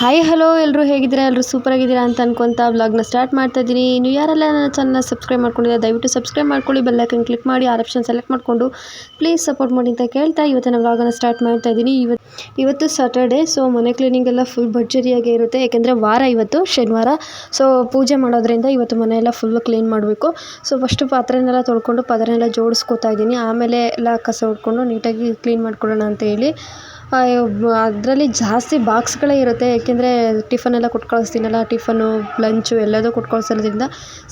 Hi hello ಎಲ್ಲರೂ ಹೇಗಿದ್ದೀರಾ? ಎಲ್ಲರೂ ಸೂಪರ್ ಆಗಿದ್ದೀರಾ ಅಂತ ಅನ್ಕೊಂತ ವ್ಲಾಗ್ನ ಸ್ಟಾರ್ಟ್ ಮಾಡ್ತಾ ಇದ್ದೀನಿ. ನೀವು ಯಾರೆಲ್ಲ ನನ್ನ ಚಾನಲ್ನ ಸಬ್ಸ್ಕ್ರೈಬ್ ಮಾಡ್ಕೊಂಡಿದ್ದಾರೆ ದಯವಿಟ್ಟು ಸಬ್ಸ್ಕ್ರೈಬ್ ಮಾಡ್ಕೊಳ್ಳಿ. ಬೆಲ್ಲೈಕನ್ ಕ್ಲಿಕ್ ಮಾಡಿ ಆ ಆಪ್ಷನ್ ಸೆಲೆಕ್ಟ್ ಮಾಡಿಕೊಂಡು ಪ್ಲೀಸ್ ಸಪೋರ್ಟ್ ಮಾಡಿ ಅಂತ ಕೇಳ್ತಾ ಇವತ್ತಿನ ವ್ಲಾಗನ್ನು ಸ್ಟಾರ್ಟ್ ಮಾಡ್ತಾ ಇದ್ದೀನಿ. ಇವತ್ತು ಇವತ್ತು ಸಾಟರ್ಡೆ ಸೊ ಮನೆ ಕ್ಲೀನಿಂಗ್ ಎಲ್ಲ ಫುಲ್ ಭರ್ಜರಿಯಾಗೇ ಇರುತ್ತೆ. ಯಾಕೆಂದರೆ ವಾರ ಇವತ್ತು, ಶನಿವಾರ. ಸೊ ಪೂಜೆ ಮಾಡೋದ್ರಿಂದ ಇವತ್ತು ಮನೆಯೆಲ್ಲ ಫುಲ್ ಕ್ಲೀನ್ ಮಾಡಬೇಕು. ಸೊ ಫಸ್ಟು ಪಾತ್ರೆನೆಲ್ಲ ತೊಳ್ಕೊಂಡು ಪಾತ್ರೆನೆಲ್ಲ ಜೋಡಿಸ್ಕೊತಾ ಇದ್ದೀನಿ. ಆಮೇಲೆ ಎಲ್ಲ ಕಸ ಹೊಡ್ಕೊಂಡು ನೀಟಾಗಿ ಕ್ಲೀನ್ ಮಾಡ್ಕೊಳ್ಳೋಣ ಅಂತ ಹೇಳಿ. ಅದರಲ್ಲಿ ಜಾಸ್ತಿ ಬಾಕ್ಸ್ಗಳೇ ಇರುತ್ತೆ. ಏಕೆಂದರೆ ಟಿಫನ್ ಕೊಟ್ಟು ಕಳಿಸ್ತೀನಲ್ಲ, ಟಿಫನು, ಲಂಚು ಎಲ್ಲದೂ ಕೊಟ್ಟು ಕಳ್ಸಿರೋದ್ರಿಂದ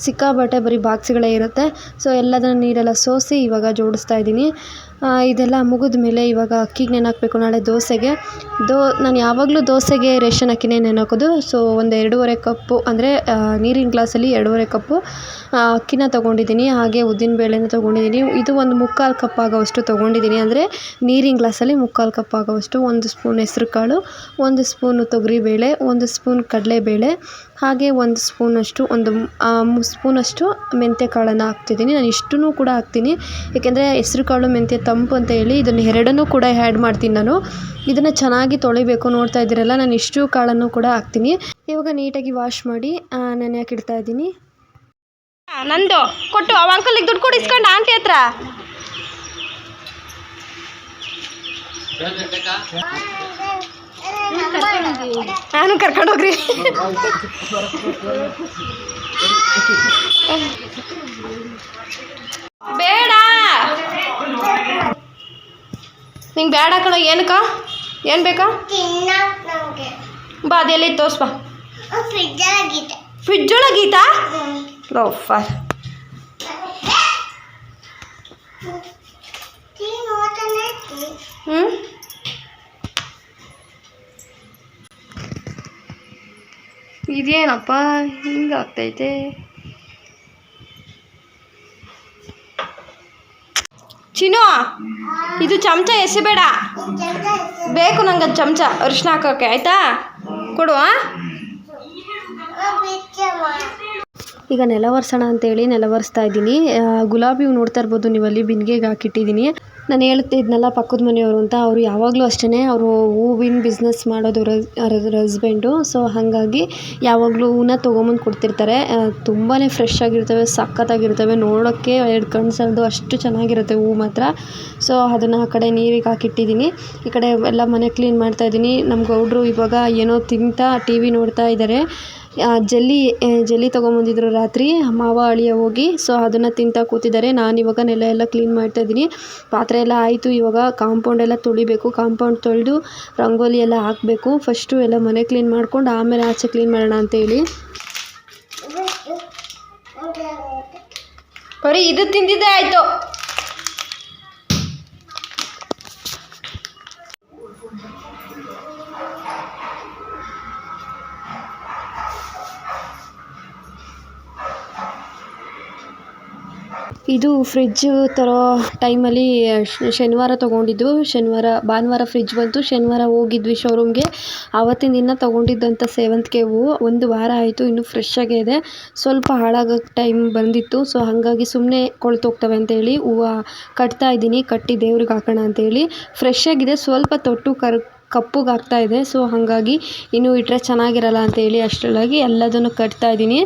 ಸಿಕ್ಕಾಪಟ್ಟೆ ಬರೀ ಬಾಕ್ಸ್ಗಳೇ ಇರುತ್ತೆ. ಸೊ ಎಲ್ಲದನ್ನು ನೀರೆಲ್ಲ ಸೋಸಿ ಇವಾಗ ಜೋಡಿಸ್ತಾ ಇದ್ದೀನಿ. ಇದೆಲ್ಲ ಮುಗಿದ ಮೇಲೆ ಇವಾಗ ಅಕ್ಕಿಗೆ ನೆನೆ ಹಾಕಬೇಕು ನಾಳೆ ದೋಸೆಗೆ. ದೋ, ನಾನು ಯಾವಾಗಲೂ ದೋಸೆಗೆ ರೇಷನ್ ಅಕ್ಕಿನೇ ನೆನೆ ಹಾಕೋದು ಸೊ ಒಂದು ಎರಡೂವರೆ ಕಪ್ಪು, ಅಂದರೆ ನೀರಿನ ಗ್ಲಾಸಲ್ಲಿ ಎರಡೂವರೆ ಕಪ್ಪು ಅಕ್ಕಿನ ತೊಗೊಂಡಿದ್ದೀನಿ, ಹಾಗೆ ಉದ್ದಿನ ಬೇಳೆನ ತೊಗೊಂಡಿದ್ದೀನಿ. ಇದು ಒಂದು ಮುಕ್ಕಾಲು ಕಪ್ ಆಗೋವಷ್ಟು ತೊಗೊಂಡಿದ್ದೀನಿ. ಅಂದರೆ, ನೀರಿನ ಗ್ಲಾಸಲ್ಲಿ ಮುಕ್ಕಾಲು ಕಪ್ ಆಗೋವಷ್ಟು. ಒಂದು ಸ್ಪೂನ್ ಹೆಸ್ರು ಕಾಳು ಒಂದು ಸ್ಪೂನು ತೊಗರಿಬೇಳೆ, ಒಂದು ಸ್ಪೂನ್ ಕಡಲೆಬೇಳೆ ಹಾಗೆ ಒಂದು ಸ್ಪೂನಷ್ಟು ಒಂದು ಸ್ಪೂನಷ್ಟು ಮೆಂತ್ಯ ಕಾಳನ್ನು ಹಾಕ್ತಿದ್ದೀನಿ. ನಾನು ಇಷ್ಟನ್ನೂ ಕೂಡ ಹಾಕ್ತೀನಿ. ಏಕೆಂದರೆ ಹೆಸ್ರು ಕಾಳು ಮೆಂತ್ಯ ತಂಪು ಅಂತ ಹೇಳಿ ಇದನ್ನು ಎರಡನ್ನೂ ಕೂಡ ಆ್ಯಡ್ ಮಾಡ್ತೀನಿ ನಾನು. ಇದನ್ನು ಚೆನ್ನಾಗಿ ತೊಳಿಬೇಕು. ನೋಡ್ತಾ ಇದ್ದೀರಲ್ಲ ನಾನು ಇಷ್ಟು ಕಾಳನ್ನು ಕೂಡ ಹಾಕ್ತೀನಿ. ಇವಾಗ ನೀಟಾಗಿ ವಾಶ್ ಮಾಡಿ ನೆನೆಯಕ್ಕೆ ಇಡ್ತಾ ಇದ್ದೀನಿ. ನಂದು? ಕೊಟ್ಟು ಅವ ಅಂಕಲ್ಗೆ ದುಡ್ಡು ಕೊಡಿಸ್ಕೊಂಡು ಆಂಟಿ ಹತ್ರ. ನಾನು ಕರ್ಕೊಂಡು ಹೋಗ್ರಿ. ಬೇಡ. ನಿಂಗೆ ಬೇಡ ಕಣ, ಏನಕ್ಕ? ಏನು ಬೇಕಾ? ಬಾ ಅದೆಲ್ಲಿ ತೋರ್ಸ್ ಬಾ. ಫ್ರಿಜ್ ಒಳಗ ಫ್ರಿಜ್ ಒಳಗೀತಾ ಲೋಫರ್ ಹ್ಞೂ ಇದೇನಪ್ಪ ಹಿಂಗಾಗ್ತೈತೆ ಚಿನ್ನು ಇದು ಚಮಚ ಎಸೆಬೇಡ ಬೇಕು ನಂಗೆ ಅದು ಚಮಚ ಅರಿಶಿನ ಹಾಕೋಕೆ ಆಯಿತಾ ಕೊಡುವ? ಈಗ ನೆಲ ಒರೆಸೋಣ ಅಂತೇಳಿ ನೆಲ ಒರೆಸ್ತಾ ಇದ್ದೀನಿ ಗುಲಾಬಿ ಹೂ ನೋಡ್ತಾ ಇರ್ಬೋದು ಅಲ್ಲಿ ಬಿಂದಿಗೆಗೆ ಹಾಕಿಟ್ಟಿದ್ದೀನಿ. ನಾನು ಹೇಳ್ತಿದ್ನಲ್ಲ ಪಕ್ಕದ ಮನೆಯವರು ಅಂತ, ಅವರು ಯಾವಾಗಲೂ ಅಷ್ಟೇ ಅವರು ಹೂವಿನ ಬಿಸ್ನೆಸ್ ಮಾಡೋದು ಹಸ್ಬೆಂಡು ಸೊ ಹಾಗಾಗಿ ಯಾವಾಗಲೂ ಹೂನ ತೊಗೊಂಬಂದು ಕೊಡ್ತಿರ್ತಾರೆ. ತುಂಬಾ ಫ್ರೆಶ್ ಆಗಿರ್ತವೆ, ಸಖತ್ತಾಗಿರ್ತವೆ. ನೋಡೋಕ್ಕೆ ಎರಡು ಕಣ್ಣು ಅಷ್ಟು ಚೆನ್ನಾಗಿರುತ್ತೆ ಹೂ ಮಾತ್ರ. ಸೊ ಅದನ್ನು ಆ ಕಡೆ ನೀರಿಗೆ ಹಾಕಿಟ್ಟಿದ್ದೀನಿ. ಈ ಕಡೆ ಎಲ್ಲ ಮನೆ ಕ್ಲೀನ್ ಮಾಡ್ತಾ ಇದ್ದೀನಿ. ನಮ್ಮ ಗೌಡ್ರು ಇವಾಗ ಏನೋ ತಿಂತಾ ಟಿ ವಿ ನೋಡ್ತಾ ಇದ್ದಾರೆ ಜಲ್ಲಿ ಜಲ್ಲಿ ತೊಗೊಂಬಂದಿದ್ರು ರಾತ್ರಿ. ಮಾವ ಅಳಿಯ ಹೋಗಿ ಸೊ ಅದನ್ನು ತಿಂತಾ ಕೂತಿದ್ದಾರೆ. ನಾನು ಇವಾಗ ನೆಲ ಎಲ್ಲ ಕ್ಲೀನ್ ಮಾಡ್ತಾ ಇದ್ದೀನಿ. ಪಾತ್ರೆ ಎಲ್ಲ ಆಯಿತು. ಇವಾಗ ಕಾಂಪೌಂಡ್ ಎಲ್ಲ ತೊಳಿಬೇಕು. ಕಾಂಪೌಂಡ್ ತೊಳೆದು ರಂಗೋಲಿ ಎಲ್ಲ ಹಾಕಬೇಕು. ಫಸ್ಟು ಎಲ್ಲ ಮನೆ ಕ್ಲೀನ್ ಮಾಡ್ಕೊಂಡು ಆಮೇಲೆ ಆಚೆ ಕ್ಲೀನ್ ಮಾಡೋಣ ಅಂತೇಳಿ ಬರೀ ಇದು ತಿಂದಿದ್ದೇ ಆಯಿತು. ಇದು ಫ್ರಿಜ್ ತರೋ ಟೈಮಲ್ಲಿ ಶನಿವಾರ ತೊಗೊಂಡಿದ್ದು. ಶನಿವಾರ, ಭಾನುವಾರ ಫ್ರಿಜ್ ಬಂತು. ಶನಿವಾರ ಹೋಗಿದ್ವಿ ಶೋರೂಮ್ಗೆ ಆವತ್ತಿನ ದಿನ ತೊಗೊಂಡಿದ್ದಂಥ ಸೇವಂತಿಗೆ ಹೂವು ಒಂದು ವಾರ ಆಯಿತು, ಇನ್ನೂ ಫ್ರೆಶ್ ಆಗೇ ಇದೆ. ಸ್ವಲ್ಪ ಹಾಳಾಗೋ ಟೈಮ್ ಬಂದಿತ್ತು. ಸೊ ಹಾಗಾಗಿ ಸುಮ್ಮನೆ ಕೊಳ್ತೋಗ್ತವೆ ಅಂತೇಳಿ ಹೂವು ಕಟ್ತಾ ಇದ್ದೀನಿ. ಕಟ್ಟಿ ದೇವ್ರಿಗೆ ಹಾಕೋಣ ಅಂತೇಳಿ. ಫ್ರೆಶ್ ಆಗಿದೆ. ಸ್ವಲ್ಪ ತೊಟ್ಟು ಕರ್ ಕಪ್ಪಗೆ ಆಗ್ತಾ ಇದೆ ಸೊ, ಹಾಗಾಗಿ ಇನ್ನೂ ಇಟ್ಟರೆ ಚೆನ್ನಾಗಿರಲ್ಲ ಅಂತೇಳಿ ಅಷ್ಟರೊಳಗೆ ಎಲ್ಲದನ್ನು ಕಟ್ತಾ ಇದ್ದೀನಿ.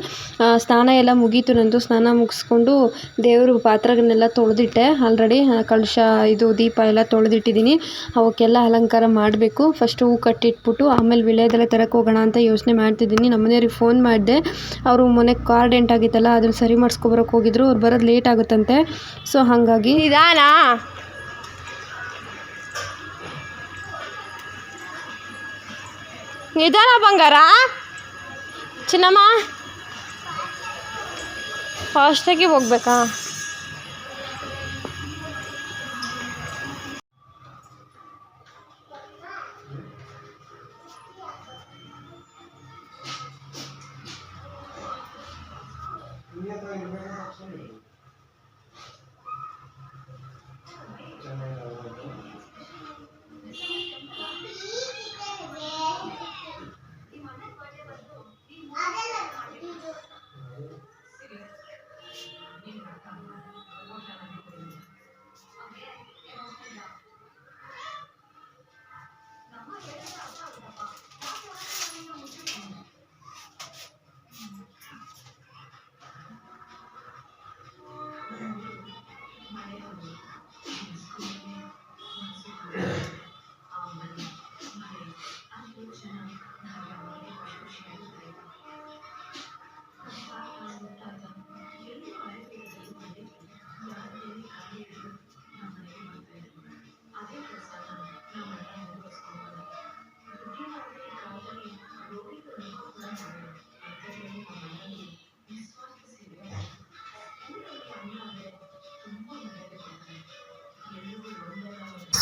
ಸ್ನಾನ ಎಲ್ಲ ಮುಗೀತು. ನಂದು ಸ್ನಾನ ಮುಗಿಸ್ಕೊಂಡು ದೇವರು ಪಾತ್ರಗಳನ್ನೆಲ್ಲ ತೊಳೆದಿಟ್ಟೆ. ಆಲ್ರೆಡಿ ಕಳಶ, ಇದು ದೀಪ ಎಲ್ಲ ತೊಳೆದಿಟ್ಟಿದ್ದೀನಿ. ಅವಕ್ಕೆಲ್ಲ ಅಲಂಕಾರ ಮಾಡಬೇಕು. ಫಸ್ಟ್ ಹೂ ಕಟ್ಟಿಟ್ಬಿಟ್ಟು ಆಮೇಲೆ ವಿಳ್ಯದೆಲೆ ತರಕ್ಕೆ ಹೋಗೋಣ ಅಂತ ಯೋಚನೆ ಮಾಡ್ತಿದ್ದೀನಿ. ನಮ್ಮ ಮನೆಯವ್ರಿಗೆ ಫೋನ್ ಮಾಡಿದೆ. ಅವರು ಮೊನ್ನೆ ಕಾರ್ಡೆಂಟ್ ಆಗಿತ್ತಲ್ಲ, ಅದನ್ನು ಸರಿ ಮಾಡಿಸ್ಕೊಬರಕ್ಕೆ ಹೋಗಿದ್ರು. ಅವ್ರು ಬರೋದು ಲೇಟ್ ಆಗುತ್ತಂತೆ. ಸೊ, ಹಾಗಾಗಿ ನಿಧಾನ. ನಿಧಾನ ಬಂಗಾರ? ಚಿನ್ನಮ್ಮ? ಫಾಸ್ಟಾಗಿ ಹೋಗ್ಬೇಕಾ?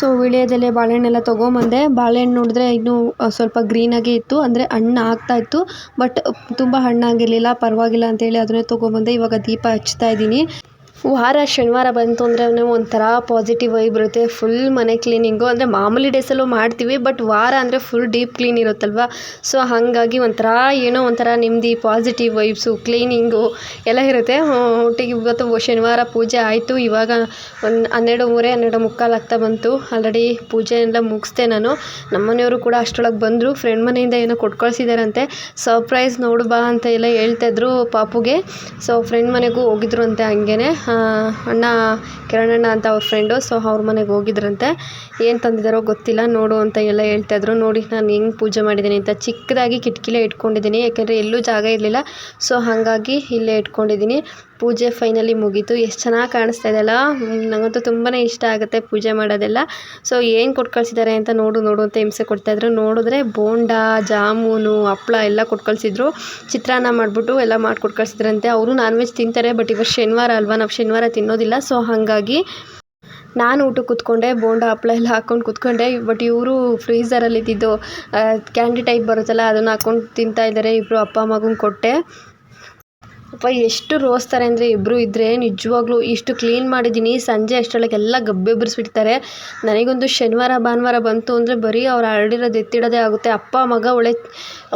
ಸೊ ವೀಳ್ಯದೆಲೆ ಬಾಳೆಹಣ್ಣೆಲ್ಲ ತೊಗೊಂಬಂದೆ. ಬಾಳೆಹಣ್ಣು ನೋಡಿದ್ರೆ ಇನ್ನೂ ಸ್ವಲ್ಪ ಗ್ರೀನಾಗೇ ಇತ್ತು. ಅಂದರೆ ಹಣ್ಣು ಆಗ್ತಾ ಇತ್ತು. ಬಟ್ ತುಂಬ ಹಣ್ಣಾಗಿರಲಿಲ್ಲ ಪರವಾಗಿಲ್ಲ ಅಂತೇಳಿ ಅದನ್ನೇ ತೊಗೊಂಬಂದೆ. ಇವಾಗ ದೀಪ ಹಚ್ತಾ ಇದ್ದೀನಿ. ವಾರ ಶನಿವಾರ ಬಂತು ಅಂದರೆ ಒಂಥರ ಪಾಸಿಟಿವ್ ವೈಬ್ ಬರುತ್ತೆ. ಫುಲ್ ಮನೆ ಕ್ಲೀನಿಂಗು ಅಂದರೆ ಮಾಮೂಲಿ ಡೇಸಲ್ಲೂ ಮಾಡ್ತೀವಿ ಬಟ್ ವಾರ ಅಂದರೆ ಫುಲ್ ಡೀಪ್ ಕ್ಲೀನ್ ಇರುತ್ತಲ್ವ? ಸೊ ಹಾಗಾಗಿ ಒಂಥರ ಏನೋ ಒಂಥರ ನೆಮ್ಮದಿ ಪಾಸಿಟಿವ್ ವೈಬ್ಸು ಕ್ಲೀನಿಂಗು ಎಲ್ಲ ಇರುತ್ತೆ. ಒಟ್ಟಿಗೆ ಇವತ್ತು ಶನಿವಾರ ಪೂಜೆ ಆಯಿತು. ಇವಾಗ ಒಂದು ಹನ್ನೆರಡು ಮೂರೆ ಹನ್ನೆರಡು ಮುಕ್ಕಾಲು ಆಗ್ತಾ ಬಂತು. ಆಲ್ರೆಡಿ ಪೂಜೆ ಎಲ್ಲ ಮುಗಿಸ್ದೆ ನಾನು. ನಮ್ಮ ಮನೆಯವರು ಕೂಡ ಅಷ್ಟರೊಳಗೆ ಬಂದರು. ಫ್ರೆಂಡ್ ಮನೆಯಿಂದ ಏನೋ ಕೊಟ್ಕೊಳ್ಸಿದಾರಂತೆ. ಸರ್ಪ್ರೈಸ್ ನೋಡು ಬಾ ಅಂತ ಎಲ್ಲ ಹೇಳ್ತಾಯಿದ್ರು ಪಾಪುಗೆ. ಸೊ ಫ್ರೆಂಡ್ ಮನೆಗೂ ಹೋಗಿದ್ರು ಅಂತೆ ಹಂಗೇನೆ. ಆ, ಅಣ್ಣ ಕಿರಣಣ್ಣ ಅಂತ ಅವ್ರ ಫ್ರೆಂಡು ಸೊ ಅವ್ರ ಮನೆಗೆ ಹೋಗಿದ್ರಂತೆ. ಏನು ತಂದಿದ್ದಾರೋ ಗೊತ್ತಿಲ್ಲ, ನೋಡು ಅಂತ ಎಲ್ಲ ಹೇಳ್ತಾಯಿದ್ರು ನೋಡಿ, ನಾನು ಹೆಂಗೆ ಪೂಜೆ ಮಾಡಿದ್ದೀನಿ ಅಂತ ಚಿಕ್ಕದಾಗಿ ಕಿಟಕಿಲೇ ಇಟ್ಕೊಂಡಿದ್ದೀನಿ ಯಾಕೆಂದರೆ ಎಲ್ಲೂ ಜಾಗ ಇರಲಿಲ್ಲ. ಸೊ ಹಾಗಾಗಿ ಇಲ್ಲೇ ಇಟ್ಕೊಂಡಿದ್ದೀನಿ ಪೂಜೆ ಫೈನಲಿ ಮುಗೀತು. ಎಷ್ಟು ಚೆನ್ನಾಗಿ ಕಾಣಿಸ್ತಾ ಇದೆಯಲ್ಲ ನನಗಂತೂ ತುಂಬಾ ಇಷ್ಟ ಆಗುತ್ತೆ ಪೂಜೆ ಮಾಡೋದೆಲ್ಲ. ಸೊ ಏನು ಕೊಟ್ಟು ಕಳಿಸಿದ್ದಾರೆ ಅಂತ ನೋಡು ನೋಡು ಅಂತ ಹಿಂಸೆ ಕೊಡ್ತಾಯಿದ್ರು ನೋಡಿದ್ರೆ ಬೋಂಡ, ಜಾಮೂನು ಹಪ್ಪಳ ಎಲ್ಲ ಕೊಟ್ಟು ಕಳಿಸಿದ್ರು. ಚಿತ್ರಾನ್ನ ಮಾಡಿಬಿಟ್ಟು ಎಲ್ಲ ಮಾಡಿಕೊಟ್ಟು ಕಳಿಸಿದ್ರಂತೆ. ಅವರು ನಾನ್ ವೆಜ್ ತಿಂತಾರೆ ಬಟ್ ಇವತ್ತು ಶನಿವಾರ ಅಲ್ವಾ? ನಾವು ಶನಿವಾರ ತಿನ್ನೋದಿಲ್ಲ. ಸೊ ಹಾಗಾಗಿ ನಾನು ಊಟಕ್ಕೆ ಕೂತ್ಕೊಂಡೆ, ಬೋಂಡ ಹಪ್ಪಳ ಎಲ್ಲ ಹಾಕ್ಕೊಂಡು ಕೂತ್ಕೊಂಡೆ. ಬಟ್ ಇವರು ಫ್ರೀಝರಲ್ಲಿ ಇದ್ದಿದ್ದು ಕ್ಯಾಂಡಿ ಟೈಪ್ ಬರುತ್ತಲ್ಲ, ಅದನ್ನು ಹಾಕ್ಕೊಂಡು ತಿಂತಾ ಇದ್ದಾರೆ. ಇಬ್ಬರು ಅಪ್ಪ ಮಗನ ಕೊಟ್ಟೆ. ಅಪ್ಪ, ಎಷ್ಟು ರೋಸ್ತಾರೆ ಅಂದರೆ ಇಬ್ಬರು ಇದ್ದರೆ ನಿಜವಾಗ್ಲೂ ಇಷ್ಟು ಕ್ಲೀನ್ ಮಾಡಿದ್ದೀನಿ ಸಂಜೆ ಅಷ್ಟರೊಳಗೆ ಎಲ್ಲ ಗಬ್ಬೆಬ್ಬರಿಸ್ಬಿಡ್ತಾರೆ ನನಗೊಂದು ಶನಿವಾರ, ಭಾನುವಾರ ಬಂತು ಅಂದರೆ ಬರೀ ಅವ್ರು ಹರಡಿರೋದು ಎತ್ತಿಡೋದೇ ಆಗುತ್ತೆ. ಅಪ್ಪ, ಮಗ ಒಳ್ಳೆ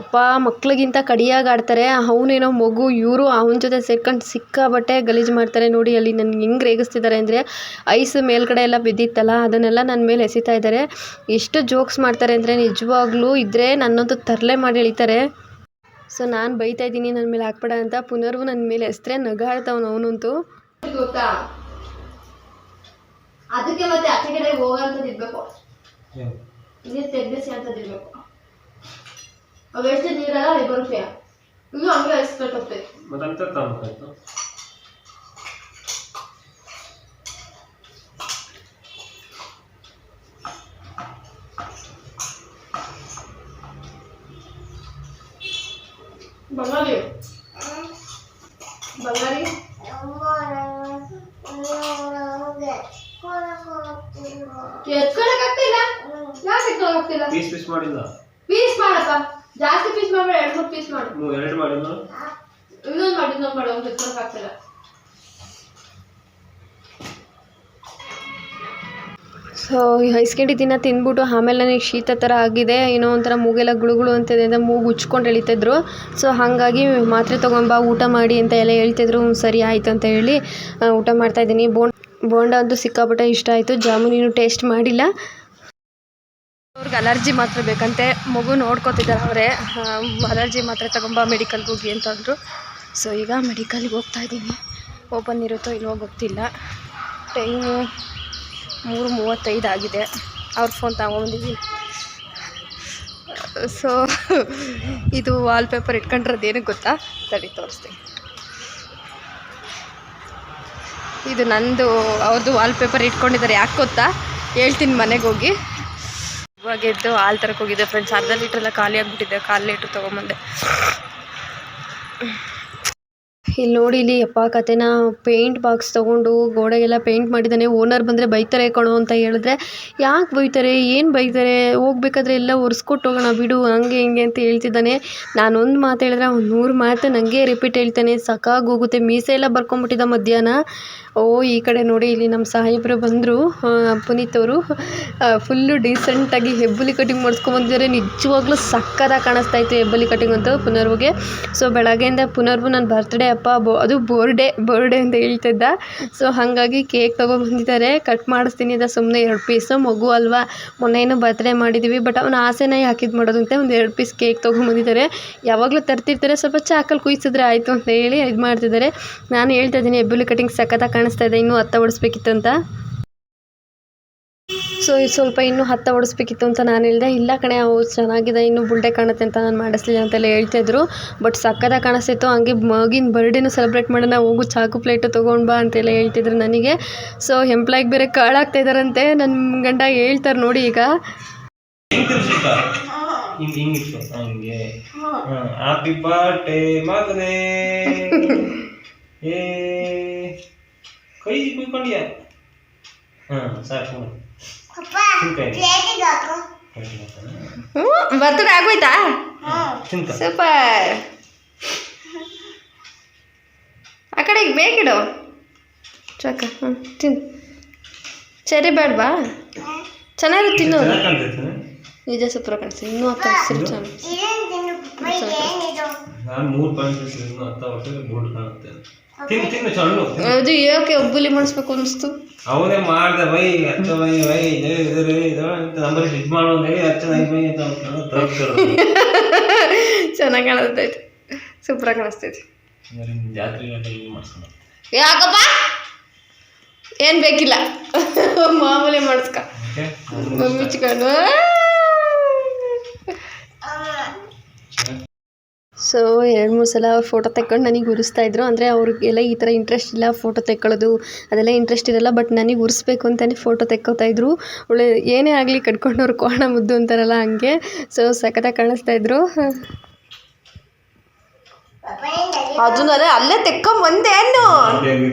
ಅಪ್ಪ ಮಕ್ಳಿಗಿಂತ ಕಡಿಯಾಗಿ ಆಡ್ತಾರೆ. ಅವನೇನೋ ಮಗು, ಇವರು ಅವನ ಜೊತೆ ಸೇರ್ಕೊಂಡು ಸಿಕ್ಕಾಬಟ್ಟೆ ಗಲೀಜು ಮಾಡ್ತಾರೆ ನೋಡಿ, ಅಲ್ಲಿ ನನಗೆ ಹೆಂಗೆ ರೇಗಿಸ್ತಿದ್ದಾರೆ ಅಂದರೆ ಐಸ್ ಮೇಲ್ಗಡೆ ಎಲ್ಲ ಬಿದ್ದಿತ್ತಲ್ಲ, ಅದನ್ನೆಲ್ಲ ನನ್ನ ಮೇಲೆ ಎಸಿತಾ ಇದ್ದಾರೆ. ಎಷ್ಟು ಜೋಕ್ಸ್ ಮಾಡ್ತಾರೆ ಅಂದರೆ ನಿಜವಾಗ್ಲೂ ಇದ್ದರೆ ನನ್ನಂತೂ ತರಲೆ ಮಾಡಿ ಎಳಿತಾರೆ. ಸೊ ನಾನು ಬೈತಾ ಇದ್ದೀನಿ ನನ್ನ ಮೇಲೆ ಹಾಕ್ಬೇಡ ಅಂತ ಪುನರ್ವು ನನ್ನ ಮೇಲೆ ಎಸ್ತ್ರೆ ನಗಾಡ್ತಾವನು ಅವನಂತೂ. ಗೊತ್ತಾ? ಅದಕ್ಕೆ ಮತ್ತೆ ಆಚೆ ಕಡೆ ಹೋಗಂತದ್ದು ಇರ್ಬೇಕು. ಇಲ್ಲಿ ತೆಗ್ದಿಸಿ ಅಂತದ್ದು ಇರಬೇಕು. ಅವೆಷ್ಟು ನೀರಲ್ಲ ಅಲ್ಲಿ ಬರುತ್ತೆ. ಇದು ಹಂಗೆ ಮತ್ತೆ ಬಂಗಾರಿ. ಬಂಗಾರಿ. ಎತ್ಕೊಳಕ್ ಆಗ್ತಿಲ್ಲ. ಯಾಕೆ ಎತ್ಕೊಳಕ್ ಆಗ್ತಿಲ್ಲ? ಪೀಸ್ ಪೀಸ್ ಮಾಡಿಲ್ಲ. ಸೊ ಐಸ್ಕಂಡಿ ದಿನ ತಿಂದ್ಬಿಟ್ಟು ಆಮೇಲೆ ನನಗೆ ಶೀತ ಥರ ಆಗಿದೆ, ಏನೋ ಒಂಥರ ಮೂಗೆಲ್ಲ ಗುಳುಗುಳು ಅಂತಿದೆ ಅಂತ ಮೂಗು ಉಚ್ಕೊಂಡು ಎಳಿತಿದ್ರು. ಸೊ ಹಾಗಾಗಿ ಮಾತ್ರೆ ತೊಗೊಂಬಾ ಊಟ ಮಾಡಿ ಅಂತ ಎಲ್ಲ ಹೇಳ್ತಿದ್ರು. ಸರಿ ಆಯಿತು ಅಂತ ಹೇಳಿ ಊಟ ಮಾಡ್ತಾಯಿದ್ದೀನಿ ಬೋಂಡ್, ಬೋಂಡ ಅಂತೂ ಸಿಕ್ಕಾಪಟ್ಟೆ ಇಷ್ಟ ಆಯಿತು. ಜಾಮೂನಿನೂ ಟೇಸ್ಟ್ ಮಾಡಿಲ್ಲ. ಅವ್ರಿಗೆ ಅಲರ್ಜಿ ಮಾತ್ರೆ ಬೇಕಂತೆ. ಮಗು ನೋಡ್ಕೋತಿದ್ದಾರೆ ಅವರೇ. ಅಲರ್ಜಿ ಮಾತ್ರೆ ತಗೊಂಬ ಮೆಡಿಕಲ್ಗೆ ಹೋಗಿ ಅಂತಂದರು ಸೊ ಈಗ ಮೆಡಿಕಲ್ಗೆ ಹೋಗ್ತಾ ಇದ್ದೀನಿ. ಓಪನ್ ಇರುತ್ತೋ ಇಲ್ವೋ ಗೊತ್ತಿಲ್ಲ. ಟೈಮು ಮೂರು ಮೂವತ್ತೈದು ಆಗಿದೆ. ಅವ್ರ ಫೋನ್ ತಗೊಂಬಂದಿದ್ದೀನಿ ಸೊ ಇದು ವಾಲ್ಪೇಪರ್ ಇಟ್ಕೊಂಡಿರೋದು ಇಟ್ಕೊಂಡಿರೋದೇನು ಗೊತ್ತಾ? ಸರಿ ತೋರಿಸ್ತೀನಿ. ಇದು ನಂದು, ಅವ್ರದ್ದು ವಾಲ್ಪೇಪರ್ ಇಟ್ಕೊಂಡಿದ್ದಾರೆ. ಯಾಕೆ ಗೊತ್ತಾ? ಹೇಳ್ತೀನಿ ಮನೆಗೆ ಹೋಗಿ. ಇವಾಗ ಎದ್ದು ಹಾಲು ತರಕ್ಕೆ ಹೋಗಿದ್ದೆ ಫ್ರೆಂಡ್ಸ್ ಅರ್ಧ ಲೀಟ್ರೆಲ್ಲ ಖಾಲಿ ಆಗಿಬಿಟ್ಟಿದ್ದೆ ಕಾಲು ಲೀಟ್ರ್ ತೊಗೊಂಬಂದೆ. ಇಲ್ಲಿ ನೋಡಿ, ಇಲ್ಲಿ ಅಪ್ಪ ಕತೆನ ಪೇಂಟ್ ಬಾಕ್ಸ್ ತಗೊಂಡು ಗೋಡೆಗೆಲ್ಲ ಪೇಂಟ್ ಮಾಡಿದ್ದಾನೆ. ಓನರ್ ಬಂದರೆ ಬೈತಾರೆ ಕಣೋ ಅಂತ ಹೇಳಿದ್ರೆ, ಯಾಕೆ ಬೈತಾರೆ? ಏನು ಬೈತಾರೆ? ಹೋಗ್ಬೇಕಾದ್ರೆ ಎಲ್ಲ ಒರೆಸ್ಕೊಟ್ಟು ಹೋಗೋಣ ಬಿಡು, ಹಂಗೆ ಹಿಂಗೆ ಅಂತ ಹೇಳ್ತಿದ್ದಾನೆ. ನಾನೊಂದು ಮಾತು ಹೇಳಿದ್ರೆ ಅವ್ನು ನೂರು ಮಾತು ನನಗೆ ರಿಪೀಟ್ ಹೇಳ್ತಾನೆ. ಸಾಕಾಗೋಗುತ್ತೆ ಮೀಸೆ ಎಲ್ಲ ಬರ್ಕೊಂಬಿಟ್ಟಿದ್ದ ಮಧ್ಯಾಹ್ನ. ಓ, ಈ ಕಡೆ ನೋಡಿ, ಇಲ್ಲಿ ನಮ್ಮ ಸಾಹೇಬರು ಬಂದರು. ಪುನೀತ್ ಅವರು ಫುಲ್ಲು ಡೀಸೆಂಟಾಗಿ ಹೆಬ್ಬುಲಿ ಕಟಿಂಗ್ ಮಾಡಿಸ್ಕೊಂಬಂದಿದ್ದಾರೆ ನಿಜವಾಗ್ಲೂ ಸಕ್ಕತ್ತಾಗಿ ಕಾಣಿಸ್ತಾ ಇತ್ತು ಹೆಬ್ಬುಲಿ ಕಟಿಂಗ್ ಅಂತ ಪುನರ್ವಿಗೆ ಸೊ ಬೆಳಗ್ಗೆಯಿಂದ ಪುನರ್ವು ನನ್ನ ಬರ್ತ್ಡೇ ಅಪ್ಪ, ಬೋ, ಅದು ಬೋರ್ಡೇ ಬರ್ಡೇ ಅಂತ ಹೇಳ್ತಿದ್ದ. ಸೊ ಹಾಗಾಗಿ ಕೇಕ್ ತೊಗೊಬಂದಿದ್ದಾರೆ ಕಟ್ ಮಾಡಿಸ್ತೀನಿ ಅಂತ ಸುಮ್ಮನೆ ಎರಡು ಪೀಸು ಮಗು ಅಲ್ವಾ, ಮೊನ್ನೆ ಏನೋ ಬರ್ತ್ಡೇ ಮಾಡಿದ್ದೀವಿ ಬಟ್ ಅವನ ಆಸೆನೇ ಹಾಕಿದ್ದು ಮಾಡೋದಂತೆ ಒಂದು ಎರಡು ಪೀಸ್ ಕೇಕ್ ತೊಗೊಂಬಂದಿದ್ದಾರೆ ಯಾವಾಗಲೂ ತರ್ತಿರ್ತಾರೆ, ಸ್ವಲ್ಪ ಚಾಕಲ್ಲಿ ಕುಯ್ಸಿದ್ರೆ ಆಯಿತು ಅಂತ ಹೇಳಿ ಇದು ಮಾಡ್ತಿದ್ದಾರೆ. ನಾನು ಹೇಳ್ತಾ ಇದ್ದೀನಿ, ಹೆಬ್ಬುಲಿ ಕಟಿಂಗ್ ಸಖತ್ತಾಗಿ ಕಾಣಿಸ್ತಾ ಇದೆ ಇನ್ನೂ ಹತ್ತ ಹೊಡಿಸ್ಬೇಕಿತ್ತು ಅಂತ? ಸೊ ಇದು ಸ್ವಲ್ಪ ಇನ್ನೂ ಹತ್ತ ಹೊಡಿಸ್ಬೇಕಿತ್ತು ಅಂತ ನಾನು ಹೇಳಿದೆ. ಇಲ್ಲ ಕಣೆ ಅವು ಚೆನ್ನಾಗಿದೆ ಇನ್ನೂ ಬುಲ್ಡೆ ಕಾಣುತ್ತೆ ಅಂತ ನಾನು ಮಾಡಿಸ್ಲಿಲ್ಲ ಅಂತೆಲ್ಲ ಹೇಳ್ತಾಯಿದ್ರು ಬಟ್ ಸಕ್ಕದಾಗ ಕಾಣಿಸ್ತಿತ್ತು ಹಂಗೆ ಮಗಿನ ಬರ್ಡೇನು ಸೆಲೆಬ್ರೇಟ್ ಮಾಡೋಣ ಹೋಗು ಚಾಕು ಪ್ಲೇಟು ತೊಗೊಂಡು ಬಾ ಅಂತೆಲ್ಲ ಹೇಳ್ತಿದ್ರು ನನಗೆ. ಸೊ ಎಂಪ್ಲಾಯ್ಗೆ ಬೇರೆ ಕಾಳಾಗ್ತಾ ಇದ್ದಾರಂತೆ ನನ್ನ ಗಂಡ ಹೇಳ್ತಾರೆ ನೋಡಿ ಈಗ. ಹ್ಯಾಪಿ ಬರ್ಡೇ ಮಗನೇ. ಏ. ಕೈ ಕುಯ್ಕೊಂಡಿಯ ಹಾ ಸಾಕು ಬರ್ತಡೇ ಆಗೋಯ್ತಾ? ಸೂಪರ್. ಆ ಕಡೆಗೆ ಬೇಕಿಡು ಚಕ ಹ್ಞೂ ತಿನ್. ಚೆರಿ ಬೇಡವಾ? ಚೆನ್ನಾಗಿ ತಿನ್ನು. ನಿಜ ಸೂಪರ್ ಕಾಣಿಸ್ತೀನಿ ಇನ್ನೂ ಹತ್ತು ವರ್ಷ ನಾನು ಮೂರು ಪಾಯಿಂಟ್ ಇನ್ನೂ ಹತ್ತು ವರ್ಷ ಬೋರ್ಡ್ ಕಾಣುತ್ತೆ. ತಿನ್ನು ತಿನ್ನು ಚಳ್ಳು ಅದು ಯಾಕೆ ಒಬ್ಬಲಿ ಮಾಡಿಸ್ಬೇಕು ಅನಿಸ್ತು ಅವನೇ ಮಾಡ್ದೆ ಬೈ ಅಚ್ಚ ಬೈ ಬೈ ಇದು ಇದು ರೀ ಇದು ಅಂತ ನಂಬರ್ ಇದು ಮಾಡೋ ಹೇಳಿ ಅಚ್ಚ ಬೈ ಬೈ ಅಂತ ಚೆನ್ನಾಗಿ ಕಾಣಿಸ್ತೈತೆ. ಸೂಪರಾಗಿ ಕಾಣಿಸ್ತೈತಿ. ಜಾತ್ರೆ ಮಾಡ್ಸ್ಕೊಂಡು ಯಾಕಪ್ಪ? ಏನು ಬೇಕಿಲ್ಲ. ಮಾಮೂಲಿ ಮಾಡಿಸ್ಕ. ಮುಚ್ಕೊಂಡು. ಸೊ ಎರಡು ಮೂರು ಸಲ ಫೋಟೋ ತೆಕ್ಕೊಂಡು ನನಗೆ ಉರಿಸ್ತಾ ಇದ್ರು. ಅಂದರೆ ಅವ್ರಿಗೆಲ್ಲ ಈ ಥರ ಇಂಟ್ರೆಸ್ಟ್ ಇಲ್ಲ ಫೋಟೋ ತೆಕ್ಕೊಳ್ಳೋದು ಅದೆಲ್ಲ ಇಂಟ್ರೆಸ್ಟ್ ಇರಲ್ಲ ಬಟ್ ನನಗೆ ಉರಿಸ್ಬೇಕು ಅಂತಲೇ ಫೋಟೋ ತೆಕ್ಕೋತಾ ಇದ್ರು. ಒಳ್ಳೆ ಏನೇ ಆಗಲಿ ಕಟ್ಕೊಂಡವ್ರು ಕೋಣ ಮುದ್ದು ಅಂತಾರಲ್ಲ ಹಂಗೆ. ಸೊ ಸಖತ್ತಾಗಿ ಕಾಣಿಸ್ತಾ ಇದ್ರು. ಅದು ಅದನ್ನ ಅದೇ ಅಲ್ಲೇ ತೆಕ್ಕೊಂಬಂದೆ ಅನ್ನು.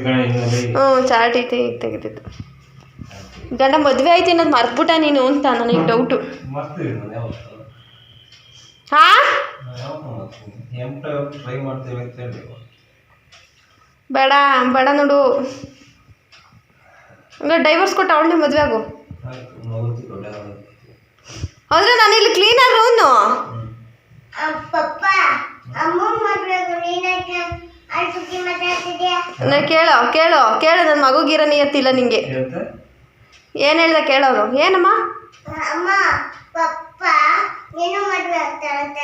ಕಣ ಇನ್ನೊಂದು ಹ್ಞೂ ಚಾರ್ಟ್ ಐತೆ ಈಗ ತೆಗೆದಿದ್ದು. ಗಂಡ ಮದುವೆ ಆಯ್ತು ಅನ್ನೋದು ಮರ್ತ್ಬಿಟ್ಟ ನೀನು ಅಂತ ನನಗೆ ಡೌಟು ಹಾ? ಟ್ರೈ ಮಾಡ್ತೀವಿ ಅಂತ ಹೇಳಿ ಬೇಡ ಬೇಡ ನೋಡು. ಹಂಗ ಡೈವರ್ಸ್ ಕೊಟ್ಟು ಅವಳನ್ನ ಮದುವೆ ಆಗು. ಅಂದರೆ ನಾನು ಇಲ್ಲಿ ಕ್ಲೀನಾಗಿ ಅವನು ಕೇಳೋ ನಾ ಕೇಳೋ ಕೇಳೋ ಕೇಳು ನನ್ನ ಮಗುಗಿರೋ ನಿಯತ್ತಿಲ್ಲ ನಿಂಗೆ. ಏನ್ ಏನು ಹೇಳ್ದ ಕೇಳೋನು? ಏನಮ್ಮ? ಅಮ್ಮ ಪಪ್ಪ ಮದುವೆ ಆಗ್ತಾರಂತ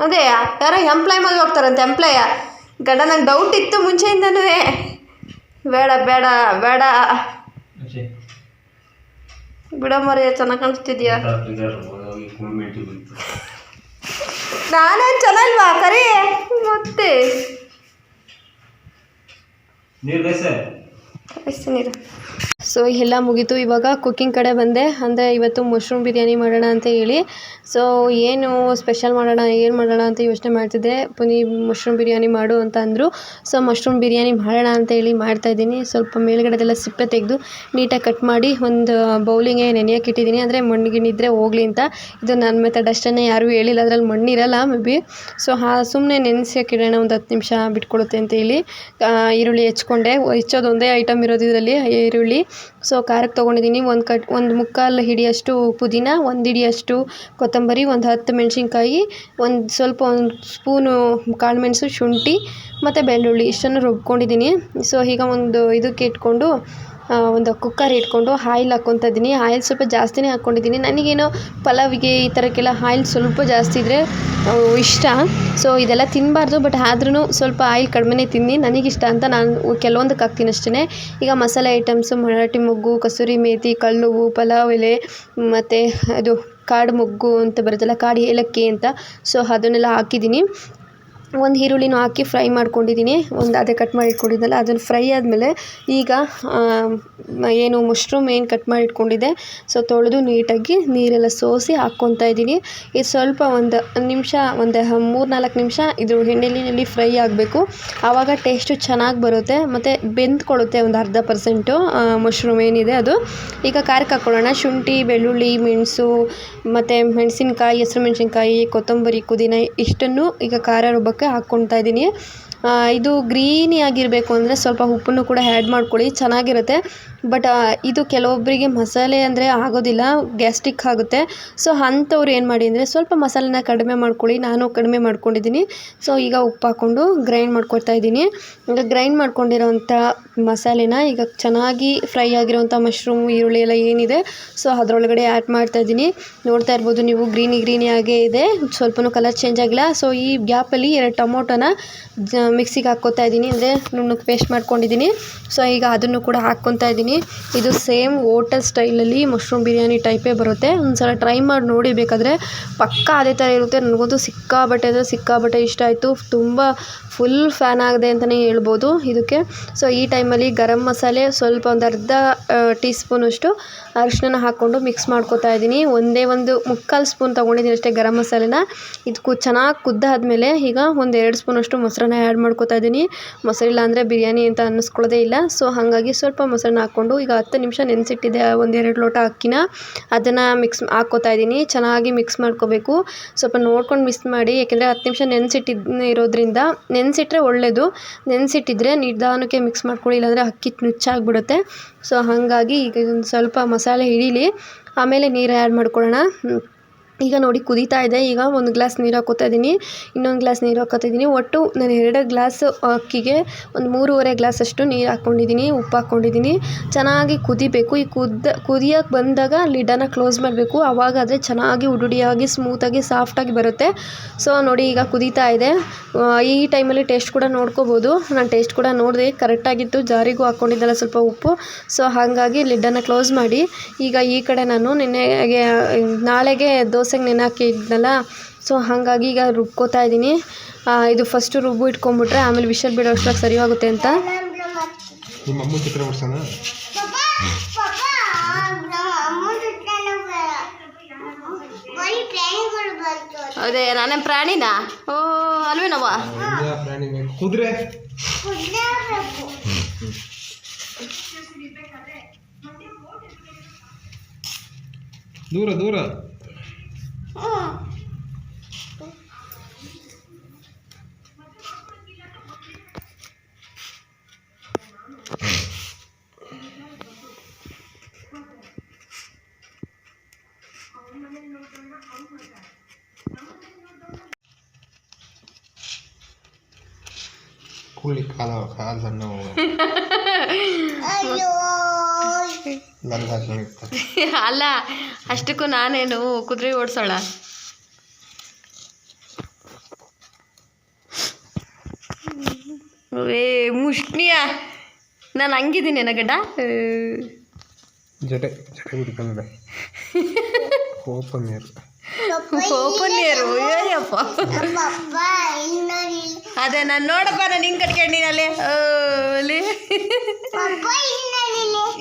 ಅದೇ ಯಾರೋ ಎಂಪ್ಲಾಯ್ ಮದುವೆ ಹೋಗ್ತಾರಂತೆ ಎಂಪ್ಲಾಯ ಗಡ ನಂಗೆ ಡೌಟ್ ಇತ್ತು ಮುಂಚೆಯಿಂದನೂ. ಬೇಡ ಬೇಡ ಬೇಡ. ಬಿಡ ಮರಿ ಚೆನ್ನಾಗಿ ಕಾಣಿಸ್ತಿದ್ಯಾ? ನಾನೇ ಚೆನ್ನಲ್ವಾ ಬಂತು ನಾನೇನು ಚೆನ್ನಾಗಿಲ್ವಾ ಕರಿ? ಮತ್ತೆ. ನೀರು ಬೇಸೆ ಕಳಿಸ್ತೀನಿ ಸೊ ಎಲ್ಲ ಮುಗೀತು. ಇವಾಗ ಕುಕ್ಕಿಂಗ್ ಕಡೆ ಬಂದೆ. ಅಂದರೆ ಇವತ್ತು ಮಶ್ರೂಮ್ ಬಿರಿಯಾನಿ ಮಾಡೋಣ ಅಂತ ಹೇಳಿ. ಸೊ ಏನು ಸ್ಪೆಷಲ್ ಮಾಡೋಣ, ಏನು ಮಾಡೋಣ ಅಂತ ಯೋಚನೆ ಮಾಡ್ತಿದ್ದೆ. ಪುನಿ ಮಶ್ರೂಮ್ ಬಿರಿಯಾನಿ ಮಾಡು ಅಂತ ಅಂದರು. ಸೊ ಮಶ್ರೂಮ್ ಬಿರಿಯಾನಿ ಮಾಡೋಣ ಅಂತ ಹೇಳಿ ಮಾಡ್ತಾಯಿದ್ದೀನಿ ಸ್ವಲ್ಪ ಮೇಲ್ಗಡೆದೆಲ್ಲ ಸಿಪ್ಪೆ ತೆಗೆದು ನೀಟಾಗಿ ಕಟ್ ಮಾಡಿ ಒಂದು ಬೌಲಿಗೆ ನೆನೆಯೋಕೆ ಇಟ್ಟಿದ್ದೀನಿ. ಅಂದರೆ ಮಣ್ಣು ಗಿಣ್ಣಿದ್ರೆ ಹೋಗಲಿ ಅಂತ. ಇದು ನನ್ನ ಮೆಥಡ್ ಅಷ್ಟೇ ಯಾರೂ ಹೇಳಿಲ್ಲ. ಅದರಲ್ಲಿ ಮಣ್ಣಿರಲ್ಲ ಮೇ ಬಿ ಸೊ ಹಾ ಸುಮ್ಮನೆ ನೆನೆಸೋಕೆ ಇಡೋಣ ಒಂದು ಹತ್ತು ನಿಮಿಷ ಬಿಟ್ಕೊಡುತ್ತೆ ಅಂತ ಹೇಳಿ. ಈರುಳ್ಳಿ ಹೆಚ್ಕೊಂಡೆ. ಹೆಚ್ಚೋದು ಒಂದೇ ಐಟಮ್ ಇರೋದು ಇದರಲ್ಲಿ ಈರುಳ್ಳಿ. ಸೊ ಖಾರಕ್ಕೆ ತೊಗೊಂಡಿದ್ದೀನಿ. ಒಂದು ಕಟ್, ಒಂದು ಮುಕ್ಕಾಲು ಹಿಡಿಯಷ್ಟು ಪುದೀನ, ಒಂದು ಹಿಡಿಯಷ್ಟು ಕೊತ್ತಂಬರಿ, ಒಂದು ಹತ್ತು ಮೆಣಸಿನ್ಕಾಯಿ, ಒಂದು ಸ್ವಲ್ಪ ಒಂದು ಸ್ಪೂನು ಕಾಳುಮೆಣಸು ಶುಂಠಿ ಮತ್ತು ಬೆಳ್ಳುಳ್ಳಿ. ಇಷ್ಟನ್ನು ರುಬ್ಕೊಂಡಿದ್ದೀನಿ. ಸೊ ಈಗ ಒಂದು ಇದಕ್ಕೆ ಇಟ್ಕೊಂಡು ಒಂದು ಕುಕ್ಕರ್ ಇಟ್ಕೊಂಡು ಆಯಿಲ್ ಹಾಕ್ಕೊತಾ ಇದ್ದೀನಿ ಆಯಿಲ್ ಸ್ವಲ್ಪ ಜಾಸ್ತಿನೇ ಹಾಕ್ಕೊಂಡಿದ್ದೀನಿ. ನನಗೇನು ಪಲಾವಿಗೆ ಈ ಥರಕ್ಕೆಲ್ಲ ಆಯಿಲ್ ಸ್ವಲ್ಪ ಜಾಸ್ತಿ ಇದ್ದರೆ ಇಷ್ಟ. ಸೊ, ಇದೆಲ್ಲ ತಿನ್ನಬಾರ್ದು ಬಟ್ ಆದ್ರೂ ಸ್ವಲ್ಪ ಆಯಿಲ್ ಕಡಿಮೆನೇ ತಿನ್ನಿ. ನನಗಿಷ್ಟ ಅಂತ ನಾನು ಕೆಲವೊಂದಕ್ಕೆ ಹಾಕ್ತೀನಿ ಅಷ್ಟೇ ಈಗ ಮಸಾಲೆ ಐಟಮ್ಸು, ಮರಾಠಿ ಮೊಗ್ಗು ಕಸೂರಿ ಮೇಥಿ ಕಲ್ಲುವು, ಪಲಾವ್ ಎಲೆ, ಮತ್ತು ಅದು ಕಾಡು ಮೊಗ್ಗು ಅಂತ ಬರುತ್ತಲ್ಲ, ಕಾಡು ಏಲಕ್ಕಿ ಅಂತ. ಸೊ, ಅದನ್ನೆಲ್ಲ ಹಾಕಿದ್ದೀನಿ. ಒಂದು ಈರುಳ್ಳಿನೂ ಹಾಕಿ ಫ್ರೈ ಮಾಡ್ಕೊಂಡಿದ್ದೀನಿ. ಒಂದು ಅದೇ ಕಟ್ ಮಾಡಿ ಇಟ್ಕೊಂಡಿದ್ದಲ್ಲ, ಅದನ್ನು ಫ್ರೈ ಆದಮೇಲೆ ಈಗ ಏನು ಮಶ್ರೂಮ್ ಏನು ಕಟ್ ಮಾಡಿ ಇಟ್ಕೊಂಡಿದ್ದೆ ಸೊ ತೊಳೆದು ನೀಟಾಗಿ ನೀರೆಲ್ಲ ಸೋಸಿ ಹಾಕ್ಕೊತಾ ಇದ್ದೀನಿ. ಇದು ಸ್ವಲ್ಪ ಒಂದು ನಿಮಿಷ, ಒಂದು ಮೂರು ನಾಲ್ಕು ನಿಮಿಷ ಇದು ಎಣ್ಣೆಲಿನಲ್ಲಿ ಫ್ರೈ ಆಗಬೇಕು. ಆವಾಗ ಟೇಸ್ಟು ಚೆನ್ನಾಗಿ ಬರುತ್ತೆ, ಮತ್ತು ಬೆಂದ್ಕೊಳ್ಳುತ್ತೆ ಒಂದು ಅರ್ಧ ಪರ್ಸೆಂಟು ಮಶ್ರೂಮ್ ಏನಿದೆ ಅದು. ಈಗ ಖಾರಕ್ಕೆ ಹಾಕ್ಕೊಳ್ಳೋಣ ಶುಂಠಿ, ಬೆಳ್ಳುಳ್ಳಿ, ಮೆಣಸು, ಮತ್ತು ಮೆಣಸಿನ್ಕಾಯಿ, ಹೆಸ್ರು ಮೆಣಸಿನ್ಕಾಯಿ, ಕೊತ್ತಂಬರಿ, ಪುದೀನ, ಇಷ್ಟನ್ನು ಈಗ ಖಾರ ರುಬ್ಬಕ್ಕೆ ಹಾಕ್ಕೊಳ್ತಾ ಇದ್ದೀನಿ. ಇದು ಗ್ರೀನಿ ಆಗಿರಬೇಕು ಅಂದರೆ ಸ್ವಲ್ಪ ಉಪ್ಪನ್ನು ಕೂಡ ಆ್ಯಡ್ ಮಾಡ್ಕೊಳ್ಳಿ ಚೆನ್ನಾಗಿರುತ್ತೆ. ಬಟ್ ಇದು ಕೆಲವೊಬ್ಬರಿಗೆ ಮಸಾಲೆ ಅಂದರೆ ಆಗೋದಿಲ್ಲ ಗ್ಯಾಸ್ಟಿಕ್ ಆಗುತ್ತೆ. ಸೊ ಅಂಥವ್ರು ಏನು ಮಾಡಿ ಅಂದರೆ ಸ್ವಲ್ಪ ಮಸಾಲೆನ ಕಡಿಮೆ ಮಾಡ್ಕೊಳ್ಳಿ. ನಾನು ಕಡಿಮೆ ಮಾಡ್ಕೊಂಡಿದ್ದೀನಿ. ಸೊ ಈಗ ಉಪ್ಪು ಹಾಕ್ಕೊಂಡು ಗ್ರೈಂಡ್ ಮಾಡ್ಕೊಳ್ತಾ ಇದ್ದೀನಿ. ಈಗ ಗ್ರೈಂಡ್ ಮಾಡ್ಕೊಂಡಿರೋವಂಥ ಮಸಾಲೆನ ಈಗ ಚೆನ್ನಾಗಿ ಫ್ರೈ ಆಗಿರೋಂಥ ಮಶ್ರೂಮ್ ಈರುಳ್ಳಿ ಎಲ್ಲ ಏನಿದೆ ಸೊ ಅದರೊಳಗಡೆ ಆ್ಯಡ್ ಮಾಡ್ತಾ ಇದ್ದೀನಿ. ನೋಡ್ತಾ ಇರ್ಬೋದು ನೀವು ಗ್ರೀನಿ ಗ್ರೀನಿ ಆಗೇ ಇದೆ. ಸ್ವಲ್ಪನೂ ಕಲರ್ ಚೇಂಜ್ ಆಗಿಲ್ಲ. ಸೊ ಈ ಗ್ಯಾಪಲ್ಲಿ ಎರಡು ಟೊಮೊಟೊನ ಮಿಕ್ಸಿಗೆ ಹಾಕ್ಕೊತಾ ಇದ್ದೀನಿ. ಅಂದರೆ ನುಣ್ಣಗೆ ಪೇಸ್ಟ್ ಮಾಡ್ಕೊಂಡಿದ್ದೀನಿ. ಸೊ ಈಗ ಅದನ್ನು ಕೂಡ ಹಾಕ್ಕೊತಾ ಇದ್ದೀನಿ. ಇದು ಸೇಮ್ ಓಟೆಲ್ ಸ್ಟೈಲಲ್ಲಿ ಮಶ್ರೂಮ್ ಬಿರಿಯಾನಿ ಟೈಪೇ ಬರುತ್ತೆ. ಒಂದು ಸಲ ಟ್ರೈ ಮಾಡಿ ನೋಡಿ ಬೇಕಾದರೆ. ಪಕ್ಕಾ ಅದೇ ಥರ ಇರುತ್ತೆ. ನನಗಂತೂ ಸಿಕ್ಕಾಬಟ್ಟೆ ಅಂದರೆ ಸಿಕ್ಕಾಬಟ್ಟೆ ಇಷ್ಟ ಆಯಿತು. ತುಂಬ ಫುಲ್ ಫ್ಯಾನ್ ಆಗಿದೆ ಅಂತಲೇ ಹೇಳ್ಬೋದು ಇದಕ್ಕೆ. ಸೊ ಈ ಟೈಮಲ್ಲಿ ಗರಂ ಮಸಾಲೆ ಸ್ವಲ್ಪ ಒಂದು ಅರ್ಧ ಟೀ ಸ್ಪೂನಷ್ಟು ಅರಿಶಿನ ಹಾಕ್ಕೊಂಡು ಮಿಕ್ಸ್ ಮಾಡ್ಕೊತಾ ಇದ್ದೀನಿ. ಒಂದೇ ಒಂದು ಮುಕ್ಕಾಲು ಸ್ಪೂನ್ ತೊಗೊಂಡಿದ್ದೀನಿ ಅಷ್ಟೇ ಗರಂ ಮಸಾಲೆನ. ಇದು ಕು, ಚೆನ್ನಾಗಿ ಕುದ್ದಾದ್ಮೇಲೆ ಈಗ ಒಂದು ಎರಡು ಸ್ಪೂನಷ್ಟು ಮೊಸರನ್ನ ಆ್ಯಡ್ ಮಾಡ್ಕೊತಾ ಇದ್ದೀನಿ. ಮೊಸರಿಲ್ಲ ಅಂದರೆ ಬಿರಿಯಾನಿ ಅಂತ ಅನ್ನಿಸ್ಕೊಳ್ಳೋದೇ ಇಲ್ಲ. ಸೊ ಹಾಗಾಗಿ ಸ್ವಲ್ಪ ಮೊಸರನ್ನ ಹಾಕ್ಕೊಂಡು ಮಾಡಿಕೊಂಡು ಈಗ ಹತ್ತು ನಿಮಿಷ ನೆನೆಸಿಟ್ಟಿದ್ದೆ ಒಂದೆರಡು ಲೋಟ ಅಕ್ಕಿನ. ಅದನ್ನು ಮಿಕ್ಸ್ ಹಾಕ್ಕೋತಾ ಇದ್ದೀನಿ. ಚೆನ್ನಾಗಿ ಮಿಕ್ಸ್ ಮಾಡ್ಕೋಬೇಕು. ಸ್ವಲ್ಪ ನೋಡ್ಕೊಂಡು ಮಿಕ್ಸ್ ಮಾಡಿ, ಯಾಕೆಂದರೆ ಹತ್ತು ನಿಮಿಷ ನೆನೆಸಿಟ್ಟಿದ್ ಇರೋದ್ರಿಂದ ನೆನೆಸಿಟ್ರೆ ಒಳ್ಳೆಯದು ನೆನೆಸಿಟ್ಟಿದ್ರೆ ನಿಧಾನಕ್ಕೆ ಮಿಕ್ಸ್ ಮಾಡ್ಕೊಳ್ಳಿ, ಇಲ್ಲಾಂದರೆ ಅಕ್ಕಿ ನುಚ್ಚಾಗಿಬಿಡುತ್ತೆ. ಸೊ ಹಾಗಾಗಿ ಈಗ ಇದೊಂದು ಸ್ವಲ್ಪ ಮಸಾಲೆ ಹಿಡೀಲಿ. ಆಮೇಲೆ ನೀರು ಆ್ಯಡ್ ಮಾಡ್ಕೊಳ್ಳೋಣ. ಈಗ ನೋಡಿ ಕುದೀತಾ ಇದೆ. ಈಗ ಒಂದು ಗ್ಲಾಸ್ ನೀರು ಹಾಕ್ಕೋತಾ ಇದ್ದೀನಿ. ಇನ್ನೊಂದು ಗ್ಲಾಸ್ ನೀರು ಹಾಕೋತಾ ಇದ್ದೀನಿ. ಒಟ್ಟು ನಾನು ಎರಡು ಗ್ಲಾಸ್ ಅಕ್ಕಿಗೆ ಒಂದು ಮೂರುವರೆ ಗ್ಲಾಸ್ ಅಷ್ಟು ನೀರು ಹಾಕ್ಕೊಂಡಿದ್ದೀನಿ ಉಪ್ಪು ಹಾಕ್ಕೊಂಡಿದ್ದೀನಿ ಚೆನ್ನಾಗಿ ಕುದಿಬೇಕು. ಈ ಕುದ್ದ, ಕುದಿಯೋಕೆ ಬಂದಾಗ ಲಿಡನ್ನು ಕ್ಲೋಸ್ ಮಾಡಬೇಕು. ಆವಾಗಾದರೆ ಚೆನ್ನಾಗಿ ಉಡುಡಿಯಾಗಿ ಸ್ಮೂತಾಗಿ, ಸಾಫ್ಟಾಗಿ ಬರುತ್ತೆ. ಸೊ ನೋಡಿ ಈಗ ಕುದೀತಾ ಇದೆ. ಈ ಟೈಮಲ್ಲಿ ಟೇಸ್ಟ್ ಕೂಡ ನೋಡ್ಕೋಬೋದು. ನಾನು ಟೇಸ್ಟ್ ಕೂಡ ನೋಡಿದೆ. ಕರೆಕ್ಟಾಗಿತ್ತು. ಜಾರಿಗೂ ಹಾಕ್ಕೊಂಡಿದ್ದಲ್ಲ ಸ್ವಲ್ಪ ಉಪ್ಪು. ಸೊ ಹಾಗಾಗಿ ಲಿಡ್ಡನ್ನು ಕ್ಲೋಸ್ ಮಾಡಿ. ಈಗ ಈ ಕಡೆ ನಾನು ನಿನ್ನೆಗೆ, ನಾಳೆಗೆ ದೋಸೆಗೆ ನೆನೆ ಹಾಕಿದ್ನಲ್ಲ ಸೊ ಹಾಗಾಗಿ ಈಗ ರುಬ್ಕೋತಾ ಇದ್ದೀನಿ. ಇದು ಫಸ್ಟು ರುಬ್ಬು ಇಟ್ಕೊಂಡ್ಬಿಟ್ರೆ ಆಮೇಲೆ ವಿಷಲ್ ಬಿಡೋ ಅಷ್ಟ್ರಾಗಿ ಸರಿ ಹೋಗುತ್ತೆ ಅಂತ. ನಿಮ್ಮ ಅಮ್ಮ ಚಿತ್ರ ಬಿಡ್ಸೋಣ? ಅದೇ ನಾನೇ ಪ್ರಾಣಿನಾ? ಓ ಅಲ್ವೇನವ್ವ? ಕುದುರೆ? ದೂರ ದೂರ. ಹ್ಮ್ ಕೂಲಿ ಕಾಲ ಕಾಲ ಸಣ್ಣ ಅಯ್ಯೋ ಲಂಗ ಹಾಕೊಂಡಿರ್ತಾರೆ ಅಲ್ಲ ಅಷ್ಟಕ್ಕೂ ನಾನೇನು ಕುದುರೆ ಓಡಿಸೋಳ? ಏ ಮುಷ್ಣಿಯ ನಾನು ಹಂಗಿದ್ದೀನಿ ಗಡ್ಡ ಜಡೆ ಜಡೆ ಓಪನ್ ಕೋಪ ಓಪನ್ ಓಪನ್ಯರು ಅಯ್ಯಪ್ಪ ಅದೇ ನಾನು ನೋಡಪ್ಪ ನಾನು ಹಿಂಗೆ ಕಟ್ಕೊಂಡಿನಲ್ಲಿ ಅಲ್ಲಿ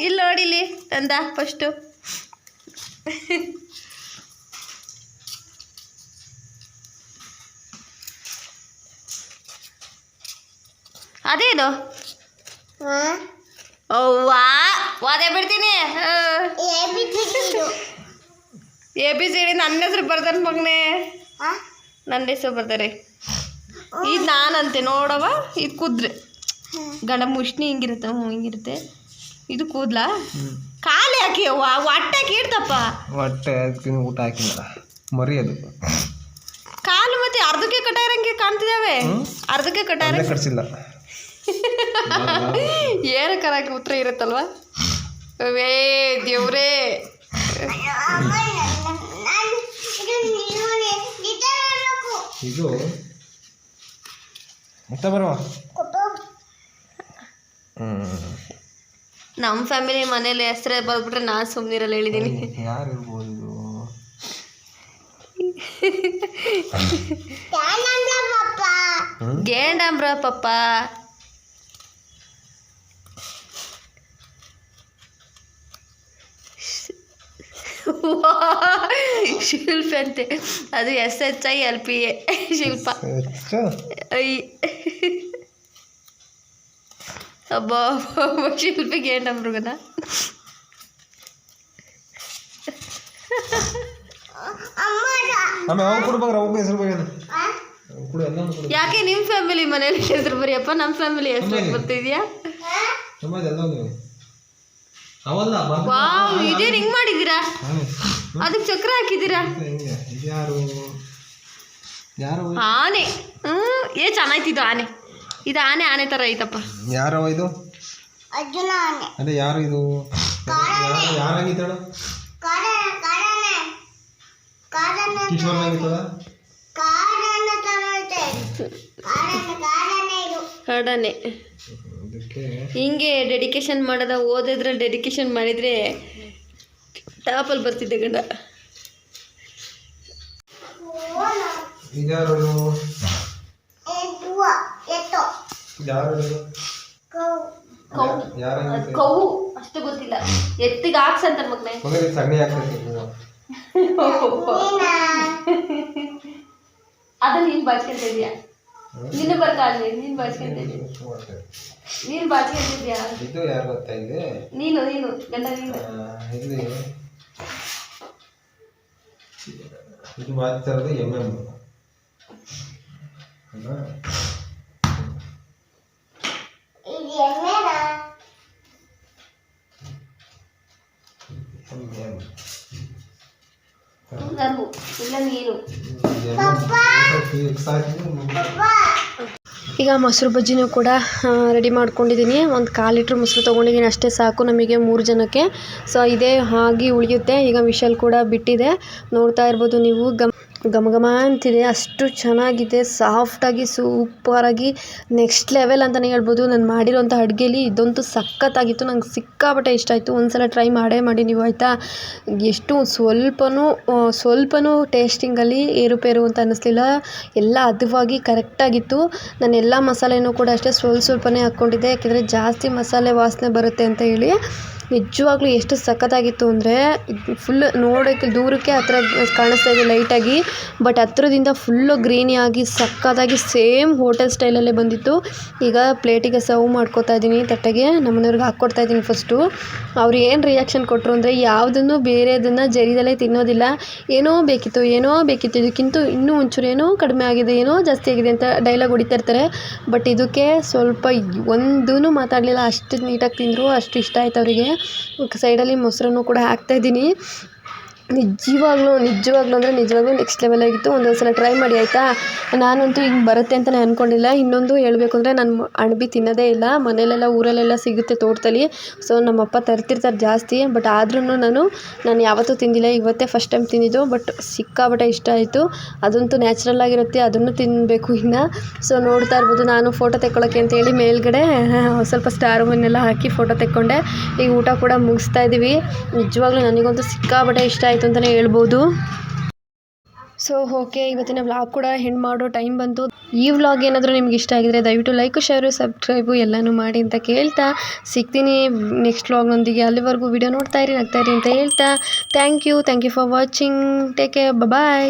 ಇಲ್ಲಿ ನೋಡಿಲಿ ನಂದ ಫಸ್ಟು ಅದೇನು? ಅದೇ ಅವ್ವಾ ಬಿಡ್ತೀನಿ. ಎ ಬಿ ಸಿ ಡಿ ನನ್ನ ಹೆಸರು ಬರ್ತಾನೆ ಮಗನೇ. ನನ್ನ ಹೆಸರು ಬರ್ತಾರೆ ಇದು ನಾನಂತೆ ನೋಡವ ಇದು ಕುದ್ರೆ. ಗಂಡ ಮುಷ್ಣಿ ಹಿಂಗಿರುತ್ತೆ ಹ್ಞೂ ಹಿಂಗಿರುತ್ತೆ. ಇದು ಕೂದ್ಲ? ಕಾಲು ಹಾಕಿ ಹೊಟ್ಟೆ ಕೀಡ್ತಪ್ಪ ಹೊಟ್ಟೆ ಅದಕ್ಕೆ ಊಟ ಹಾಕಿಲ್ಲ. ಮರಿ ಅದು. ಕಾಲು ಮತ್ತೆ ಅರ್ಧಕ್ಕೆ ಕಟ್ಟಾರಂಗೆ ಕಾಣ್ತಿದ್ದಾವೆ? ಅರ್ಧಕ್ಕೆ ಕಟ್ಟಾರ? ಕಟ್ಸಿಲ್ಲ. ಏನು ಕರಾಕಿ ಉತ್ತರ ಇರುತ್ತಲ್ವಾ? ವೇ ದೇವ್ರೇ. ಇದು ಮತ್ತೆ ಬರುವ. ಹ್ಞೂ ನಮ್ಮ ಫ್ಯಾಮಿಲಿ ಮನೇಲಿ ಹೆಸರು ಬರ್ಬಿಟ್ರೆ ನಾನು ಸುಮ್ಮನಿರಲ್ಲ ಹೇಳಿದ್ದೀನಿ ಯಾರು ಇರ್ಬೋದು ಗೇಂಡಂಬ್ರ ಪಪ್ಪ ಶಿಲ್ಪ ಅಂತೆ. ಅದು S H I L P A Shilpa. I ಅಬ್ಬಾ ಶಿಲ್ಪಿ ಗೇಂಡಂಬ್ರಗನ ಅಮ್ಮ ಆಮೇಲೆ ಅವ್ ಕೊಡ್ಬೇಕ್ರ ಅವ್ಗೆ ಹೆಸರು ಬಗ್ಗೆ ಕೊಡು ಎಲ್ಲ ಕೊಡು. ಯಾಕೆ ನಿಮ್ಮ ಫ್ಯಾಮಿಲಿ ಮನೇಲಿ ಹೆಸರು ಬರಿಯಪ್ಪ ನಮ್ಮ ಫ್ಯಾಮಿಲಿ ಹೆಸರು ಬರ್ತಿದ್ಯಾ ವಾವ್ ಇದೇನು ಹಿಂಗೆ ಮಾಡಿದ್ದೀರಾ? ಅದಕ್ಕೆ ಚಕ್ರ ಹಾಕಿದ್ದೀರಾ? ಹಿಂಗೆ? ಇದು ಯಾರು? ಯಾರು? ಆನೆ. ಹ್ಞೂ ಏ ಚೆನ್ನಾಯ್ತಿದ್ದು ಆನೆ. ಇದು ಆನೆ ಆನೆ ಥರ ಐತಪ್ಪ. ಯಾರವ ಇದು? ಅರ್ಜುನ ಆನೆ. ಅದೇ ಯಾರು ಇದು? ಯಾರು ಯಾರಾಗಿದ್ದಾಳ ಇದು. ಕಡನೆ. ಹಿಂಗೆ ಡೆಡಿಕೇಶನ್ ಮಾಡದ ಓದಿದ್ರೆ ಡೆಡಿಕೇಶನ್ ಮಾಡಿದರೆ ಟಾಪಲ್ಲಿ ಬರ್ತಿದ್ದೆ ಗಂಡ. ಈಗ ಯಾರು ಇದು? ಕೌ ಯಾರಾಗಿತ್ತು ಕವು ಅಷ್ಟು ಗೊತ್ತಿಲ್ಲ. ಎತ್ತಿಗೆ ಹಾಕ್ಸ ಅಂತ ಮಗ್ನೆ. ಮಗನಿಗೆ ಸಗಣಿ ನೀವು ಅದನ್ನ ನೀನು ಬಾಚ್ಕೊಂತ ಇದೀಯ? ನೀನು ಬರ್ತಾ ಅಲ್ಲಿ? ನೀನು ಬಾಚ್ಕೊಂತಿದ್ದಿ ನೀನು ಬಾಚ್ಕೊಂತಿದ್ಯಾ ಇದು ಯಾರು ಗೊತ್ತಾ ಇದೆ ನೀನು ನೀನು ಗಂಡ ನೀನು. ಇಲ್ಲಿ. ಇದು ಮಾಡ್ತಾ ಇರೋದು ಎಂ ಎಂ ಈಗ ಮೊಸರು ಬಜ್ಜಿನೂ ಕೂಡ ರೆಡಿ ಮಾಡ್ಕೊಂಡಿದ್ದೀನಿ ಒಂದು ಕಾಲು ಲೀಟ್ರ್ ಮೊಸರು ತೊಗೊಂಡಿದ್ದೀನಿ ಅಷ್ಟೇ ಸಾಕು ನಮಗೆ ಮೂರು ಜನಕ್ಕೆ. ಸೊ ಇದೇ ಆಗಿ ಉಳಿಯುತ್ತೆ. ಈಗ ವಿಶಲ್ ಕೂಡ ಬಿಟ್ಟಿದೆ. ನೋಡ್ತಾ ಇರ್ಬೋದು ನೀವು ಗಮ್ ಘಮ ಘಮ ಅಂತಿದೆ ಅಷ್ಟು ಚೆನ್ನಾಗಿದೆ ಸಾಫ್ಟಾಗಿ ಸೂಪರಾಗಿ ನೆಕ್ಸ್ಟ್ ಲೆವೆಲ್ ಅಂತಲೇ ಹೇಳ್ಬೋದು. ನಾನು ಮಾಡಿರೋಂಥ ಅಡುಗೆಲಿ ಇದಂತೂ ಸಖತ್ತಾಗಿತ್ತು. ನಂಗೆ ಸಿಕ್ಕಾಪಟ್ಟೆ ಇಷ್ಟ ಆಯಿತು. ಒಂದು ಸಲ ಟ್ರೈ ಮಾಡೇ ಮಾಡಿ ನೀವು ಆಯಿತಾ? ಎಷ್ಟು ಸ್ವಲ್ಪನೂ ಸ್ವಲ್ಪ ಟೇಸ್ಟಿಂಗಲ್ಲಿ ಏರುಪೇರು ಅಂತ ಅನ್ನಿಸ್ಲಿಲ್ಲ ಎಲ್ಲ ಹದವಾಗಿ ಕರೆಕ್ಟಾಗಿತ್ತು ನಾನು ಎಲ್ಲ ಮಸಾಲೆನೂ ಕೂಡ ಅಷ್ಟೇ ಸ್ವಲ್ಪ ಸ್ವಲ್ಪನೇ ಹಾಕ್ಕೊಂಡಿದ್ದೆ. ಯಾಕೆಂದರೆ ಜಾಸ್ತಿ ಮಸಾಲೆ ವಾಸನೆ ಬರುತ್ತೆ ಅಂತ ಹೇಳಿ. ನಿಜವಾಗ್ಲೂ ಎಷ್ಟು ಸಖತ್ತಾಗಿತ್ತು ಅಂದರೆ ಫುಲ್ ನೋಡೋಕ್ಕೆ ದೂರಕ್ಕೆ ಹತ್ರ ಕಾಣಿಸ್ತಾ ಇದೆ ಲೈಟಾಗಿ. ಬಟ್ ಹತ್ರದಿಂದ ಫುಲ್ಲು ಆಗಿ ಸಖತ್ತಾಗಿ ಸೇಮ್ ಹೋಟೆಲ್ ಸ್ಟೈಲಲ್ಲೇ ಬಂದಿತ್ತು. ಈಗ ಪ್ಲೇಟಿಗೆ ಸರ್ವ್ ಮಾಡ್ಕೊತಾ ಇದ್ದೀನಿ, ತಟ್ಟೆಗೆ. ನಮ್ಮನೆಯವ್ರಿಗೆ ಹಾಕ್ಕೊಡ್ತಾ ಇದ್ದೀನಿ ಫಸ್ಟು ಅವ್ರು ಏನು ರಿಯಾಕ್ಷನ್ ಕೊಟ್ಟರು ಅಂದರೆ ಯಾವುದನ್ನು ಬೇರೆದನ್ನು ಜರಿದಲ್ಲೇ ತಿನ್ನೋದಿಲ್ಲ. ಏನೋ ಬೇಕಿತ್ತು ಏನೋ ಬೇಕಿತ್ತು. ಇದಕ್ಕಿಂತ ಇನ್ನೂ ಒಂಚೂರು ಏನೋ ಕಡಿಮೆ ಆಗಿದೆ, ಏನೋ ಜಾಸ್ತಿ ಆಗಿದೆ ಅಂತ ಡೈಲಾಗ್ ಹೊಡಿತಾ ಇರ್ತಾರೆ. ಬಟ್ ಇದಕ್ಕೆ ಸ್ವಲ್ಪ ಒಂದೂ ಮಾತಾಡಲಿಲ್ಲ. ಅಷ್ಟು ನೀಟಾಗಿ ತಿಂದರು, ಅಷ್ಟು ಇಷ್ಟ ಆಯ್ತು ಅವರಿಗೆ. ಸೈಡಲ್ಲಿ ಮೊಸರನ್ನು ಕೂಡ ಹಾಕ್ತಾಯಿದ್ದೀನಿ ನಿಜವಾಗ್ಲೂ ನಿಜವಾಗ್ಲೂ ಅಂದರೆ ನಿಜವಾಗ್ಲೂ ನೆಕ್ಸ್ಟ್ ಲೆವೆಲ್ ಆಗಿತ್ತು. ಒಂದೊಂದು ಸಲ ಟ್ರೈ ಮಾಡಿ, ಆಯಿತಾ? ನಾನಂತೂ ಹಿಂಗೆ ಬರುತ್ತೆ ಅಂತಲೇ ಅಂದ್ಕೊಂಡಿಲ್ಲ ಇನ್ನೊಂದು ಹೇಳಬೇಕು ಅಂದರೆ ನಾನು ಅಣಬಿ ತಿನ್ನೋದೇ ಇಲ್ಲ. ಮನೆಯಲ್ಲೆಲ್ಲ ಊರಲ್ಲೆಲ್ಲ ಸಿಗುತ್ತೆ ತೋಟದಲ್ಲಿ. ಸೊ ನಮ್ಮಪ್ಪ ತರ್ತಿರ್ತಾರೆ ಜಾಸ್ತಿ. ಬಟ್ ಆದ್ರೂ ನಾನು ನಾನು ಯಾವತ್ತೂ ತಿಂದಿಲ್ಲ. ಇವತ್ತೇ ಫಸ್ಟ್ ಟೈಮ್ ತಿಂದಿದ್ದು. ಬಟ್ ಸಿಕ್ಕಾಪಟ್ಟೆ ಇಷ್ಟ ಆಯಿತು. ಅದಂತೂ ನ್ಯಾಚುರಲ್ ಆಗಿರುತ್ತೆ. ಅದನ್ನು ತಿನ್ನಬೇಕು ಇನ್ನು. ಸೊ ನೋಡ್ತಾ ಇರ್ಬೋದು. ನಾನು ಫೋಟೋ ತೆಕ್ಕೊಳ್ಳೋಕ್ಕೆ ಅಂತೇಳಿ ಮೇಲ್ಗಡೆ ಸ್ವಲ್ಪ ಸ್ಟಾರ್ ಹೂವನ್ನೆಲ್ಲ ಹಾಕಿ ಫೋಟೋ ತೆಕ್ಕೊಂಡೆ. ಈಗ ಊಟ ಕೂಡ ಮುಗಿಸ್ತಾ ಇದ್ದೀವಿ ನಿಜವಾಗ್ಲೂ ನನಗಂತೂ ಸಿಕ್ಕಾಪಟ್ಟೆ ಇಷ್ಟ ಆಯಿತು ಅಂತಲೇ ಹೇಳ್ಬೋದು. ಸೊ ಓಕೆ ಇವತ್ತಿನ ವ್ಲಾಗ್ ಕೂಡ ಹೆಣ್ಣು ಮಾಡೋ ಟೈಮ್ ಬಂತು. ಈ ವ್ಲಾಗ್ ಏನಾದರೂ ನಿಮ್ಗೆ ಇಷ್ಟ ಆಗಿದ್ರೆ ದಯವಿಟ್ಟು ಲೈಕು ಶೇರು ಸಬ್ಸ್ಕ್ರೈಬು ಎಲ್ಲನೂ ಮಾಡಿ ಅಂತ ಕೇಳ್ತಾ. ಸಿಗ್ತೀನಿ ನೆಕ್ಸ್ಟ್ ವ್ಲಾಗ್ನೊಂದಿಗೆ ಅಲ್ಲಿವರೆಗೂ ವಿಡಿಯೋ ನೋಡ್ತಾ ಇರಿ, ನಗ್ತಾ ಇರಿ ಅಂತ ಹೇಳ್ತಾ. Thank you thank you for watching take care bye